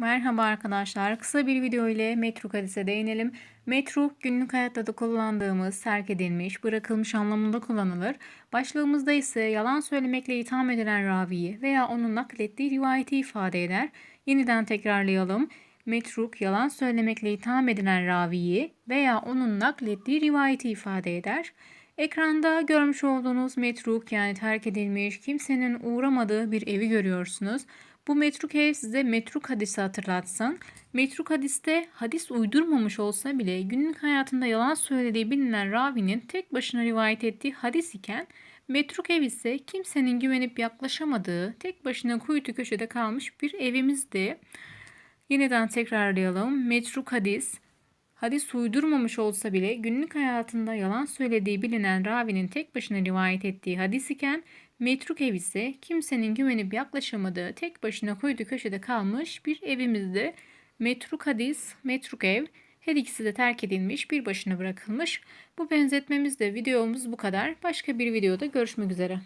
Merhaba arkadaşlar. Kısa bir video ile metruk hadise değinelim. Metruk günlük hayatta da kullandığımız terk edilmiş, bırakılmış anlamında kullanılır. Başlığımızda ise yalan söylemekle itham edilen raviyi veya onun naklettiği rivayeti ifade eder. Yeniden tekrarlayalım. Metruk yalan söylemekle itham edilen raviyi veya onun naklettiği rivayeti ifade eder. Ekranda görmüş olduğunuz metruk yani terk edilmiş, kimsenin uğramadığı bir evi görüyorsunuz. Bu metruk ev size metruk hadisi hatırlatsın. Metruk hadiste hadis uydurmamış olsa bile günlük hayatında yalan söylediği bilinen ravinin tek başına rivayet ettiği hadis iken metruk ev ise kimsenin güvenip yaklaşamadığı tek başına kuytu köşede kalmış bir evimizdi. Yeniden tekrarlayalım. Metruk hadis hadis uydurmamış olsa bile günlük hayatında yalan söylediği bilinen ravinin tek başına rivayet ettiği hadis iken metruk ev ise kimsenin güvenip yaklaşamadığı tek başına kuytu köşede kalmış bir evimizde. Metruk hadis, metruk ev her ikisi de terk edilmiş bir başına bırakılmış. Bu benzetmemizde videomuz bu kadar. Başka bir videoda görüşmek üzere.